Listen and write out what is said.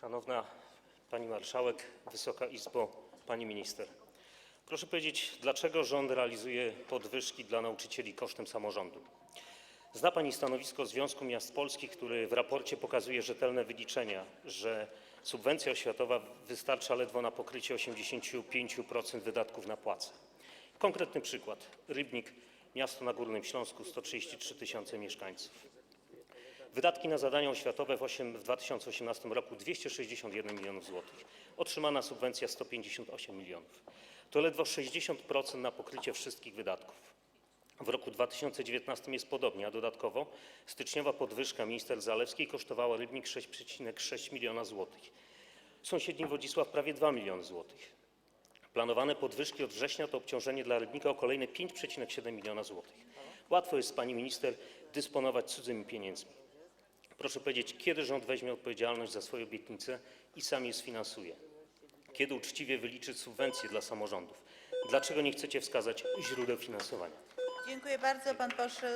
Szanowna Pani Marszałek, Wysoka Izbo, Pani Minister! Proszę powiedzieć, dlaczego rząd realizuje podwyżki dla nauczycieli kosztem samorządu? Zna Pani stanowisko Związku Miast Polskich, który w raporcie pokazuje rzetelne wyliczenia, że subwencja oświatowa wystarcza ledwo na pokrycie 85% wydatków na płace. Konkretny przykład. Rybnik, miasto na Górnym Śląsku, 133 tys. mieszkańców. Wydatki na zadania oświatowe w osiem- w 2018 roku 261 milionów złotych. Otrzymana subwencja 158 milionów. To ledwo 60% na pokrycie wszystkich wydatków. W roku 2019 jest podobnie, a dodatkowo styczniowa podwyżka minister Zalewskiej kosztowała Rybnik 6,6 miliona złotych. Sąsiedni Wodzisław prawie 2 miliony złotych. Planowane podwyżki od września to obciążenie dla Rybnika o kolejne 5,7 miliona złotych. Łatwo jest, pani minister, dysponować cudzymi pieniędzmi. Proszę powiedzieć, kiedy rząd weźmie odpowiedzialność za swoje obietnice i sam je sfinansuje? Kiedy uczciwie wyliczy subwencje dla samorządów? Dlaczego nie chcecie wskazać źródeł finansowania? Dziękuję bardzo, pan poseł